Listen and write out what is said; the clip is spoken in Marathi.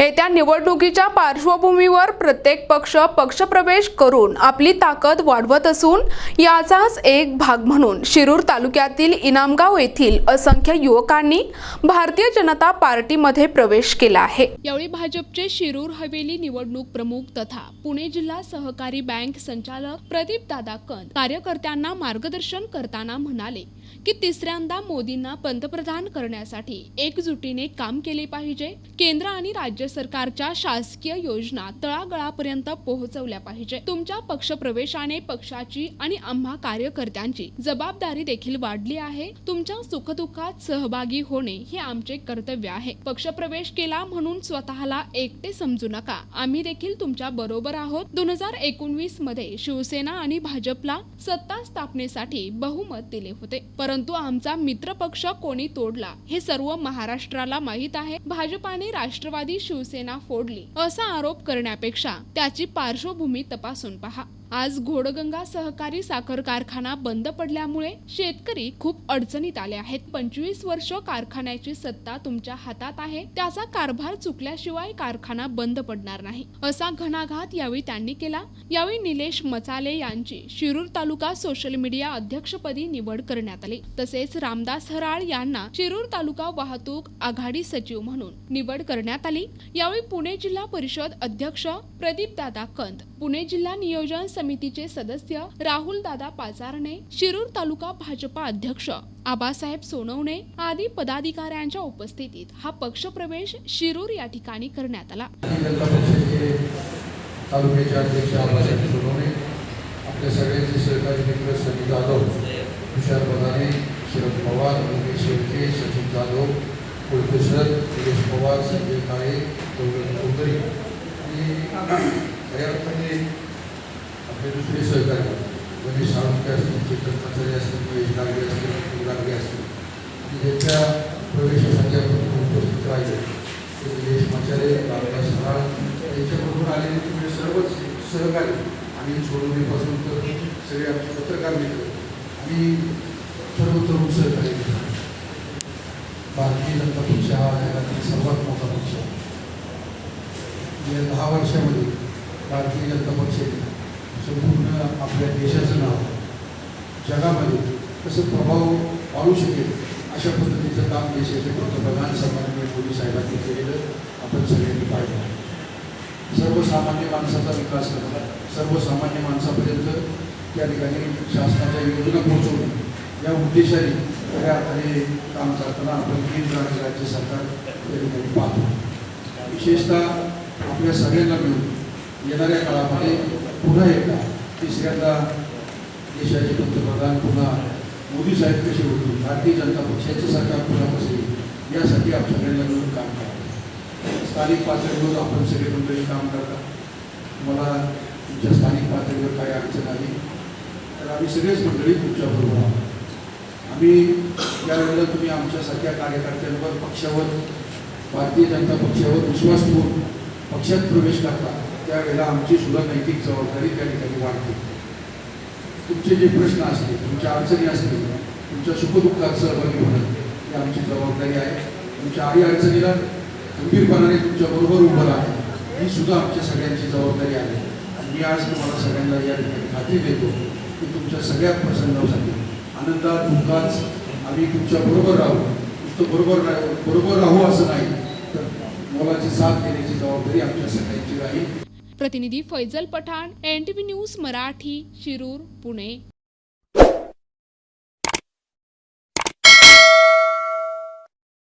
येत्या निवडणुकीच्या पार्श्वभूमीवर प्रत्येक पक्ष पक्षप्रवेश करून आपली ताकद वाढवत असून याचाच एक भाग म्हणून शिरूर तालुक्यातील इनामगाव येथील असंख्य युवकांनी भारतीय जनता पार्टीमध्ये प्रवेश केला आहे. यावेळी भाजपचे शिरूर हवेली निवडणूक प्रमुख तथा पुणे जिल्हा सहकारी बँक संचालक प्रदीप दादा कंद कार्यकर्त्यांना मार्गदर्शन करताना म्हणाले की तिसऱ्यांदा मोदींना पंतप्रधान करण्यासाठी एकजुटीने काम केले पाहिजे. केंद्र आणि राज्य सरकारच्या शासकीय योजना तळागळापर्यंत पोहोचवल्या पाहिजे. तुमच्या पक्षप्रवेशाने पक्षाची आणि आम्हा कार्यकर्त्यांची जबाबदारी देखील वाढली आहे. तुमच्या सुखदुःखात सहभागी होणे हे आमचे कर्तव्य आहे. पक्षप्रवेश केला म्हणून स्वतःला एकटे समजू नका. आम्ही देखील तुमच्या बरोबर आहोत. दोन हजार एकोणवीसमध्ये शिवसेना आणि भाजपला सत्ता स्थापनेसाठी बहुमत दिले होते. परंतु आमचा मित्र पक्ष कोणी तोडला हे सर्व महाराष्ट्राला माहीत आहे. भाजपाने राष्ट्रवादी शिवसेना फोडली असा आरोप करण्यापेक्षा त्याची पार्श्वभूमी तपासून पहा. आज घोडगंगा सहकारी साखर कारखाना बंद पडल्यामुळे शेतकरी खूप अडचणीत आले आहेत. पंचवीस वर्ष कारखान्याची सत्ता तुमच्या हातात आहे. त्याचा कारभार चुकल्याशिवाय कारखाना बंद पडणार नाही. असा घणाघात यावेळी त्यांनी केला. यावेळी निलेश मचाले यांची शिरूर तालुका सोशल मीडिया अध्यक्षपदी निवड करण्यात आली. तसेच रामदास हराळ यांना शिरूर तालुका वाहतूक आघाडी सचिव म्हणून निवड करण्यात आली. यावेळी पुणे जिल्हा परिषद अध्यक्ष प्रदीप दादा कंद पुणे जिल्हा नियोजन समितीचे सदस्य राहुल दादा पाचारणे शिरूर तालुका भाजपा अध्यक्ष आबासाहेब सोनवणे आदी पदाधिकाऱ्यांच्या उपस्थितीत हा पक्षप्रवेश शिरूर या ठिकाणी करण्यात आला. भारतीय तालुक्याचे अध्यक्ष आबासाहेब सोनवणे आपल्या सगळ्यांचे सहकारी मित्र सनी जाधव तुषार बदाने शरद पवार उमेश शेळके सचिन जाधव कोळपेसर निलेश पवार संजय काळे गौरव चौधरी आणि खऱ्या अर्थाने आपले दुसरे सहकारी गणेश साळुंके असतील चेतन कर्मचारी असतील महेश गाडगे असतील अतुल गाडगे असतील आणि ज्यांच्या प्रवेशासाठी आपण उपस्थित राहिले ते निलेश माचारे रामदास हराळ यांच्याबरोबर आलेले तुम्ही सर्वच सहकारी आणि सोडवणीपासून तर सगळे आमचे पत्रकार मित्र आणि सर्व तरुण सहकारी मित्र. भारतीय जनता पक्ष हा जगातील सर्वात मोठा पक्ष गेल्या दहा वर्षामध्ये भारतीय जनता पक्षाने संपूर्ण आपल्या देशाचं नाव जगामध्ये कसं प्रभाव पाडू शकेल अशा पद्धतीचं काम देशाचे पंतप्रधान सन्माननीय मोदी साहेबांनी केलेलं आपण सगळ्यांनी पाहिलं. सर्वसामान्य माणसाचा विकास करतात सर्वसामान्य माणसापर्यंत त्या ठिकाणी शासनाच्या योजना पोहोचवणे या उद्देशाने खऱ्या अर्थाने काम करताना आपण केंद्र आणि राज्य सरकार या ठिकाणी पाहतो. विशेषतः आपल्या सगळ्यांना मिळून येणाऱ्या काळामध्ये पुन्हा एकदा तिसऱ्यांदा देशाचे पंतप्रधान पुन्हा मोदी साहेब कसे होतील भारतीय जनता पक्षाचे सरकार पुन्हा बसेल यासाठी आपण सगळ्यांना मिळून काम करावं स्थानिक पातळीवर आपण सगळे मंडळी काम करता मला तुमच्या स्थानिक पातळीवर काही अडचण आली तर आम्ही सगळेच मंडळी तुमच्याबरोबर आहोत. मी यावेळेला तुम्ही आमच्या सगळ्या कार्यकर्त्यांवर पक्षावर भारतीय जनता पक्षावर विश्वास ठेवून पक्षात प्रवेश करता त्यावेळेला आमची सुद्धा नैतिक जबाबदारी त्या ठिकाणी वाढते. तुमचे जे प्रश्न असतील तुमच्या अडचणी असतील तुमच्या सुखदुःखात सहभागी होणं ही आमची जबाबदारी आहे. तुमच्या आडी अडचणीला गंभीरपणाने तुमच्याबरोबर उभं राहणं ही सुद्धा आमच्या सगळ्यांची जबाबदारी आहे. मी आज तुम्हाला सगळ्यांना या ठिकाणी खात्री देतो की तुमच्या सगळ्या प्रसंगासाठी आनंदात दुःखात आम्ही तुमच्या बरोबर राहू. नुसतं बरोबर राहू बरोबर राहू असं नाही. तर मोलाची साथ देण्याची जबाबदारी आमच्या सगळ्यांची राहील प्रतिनिधी Faizal Pathan N T V news Marathi Shirur Pune.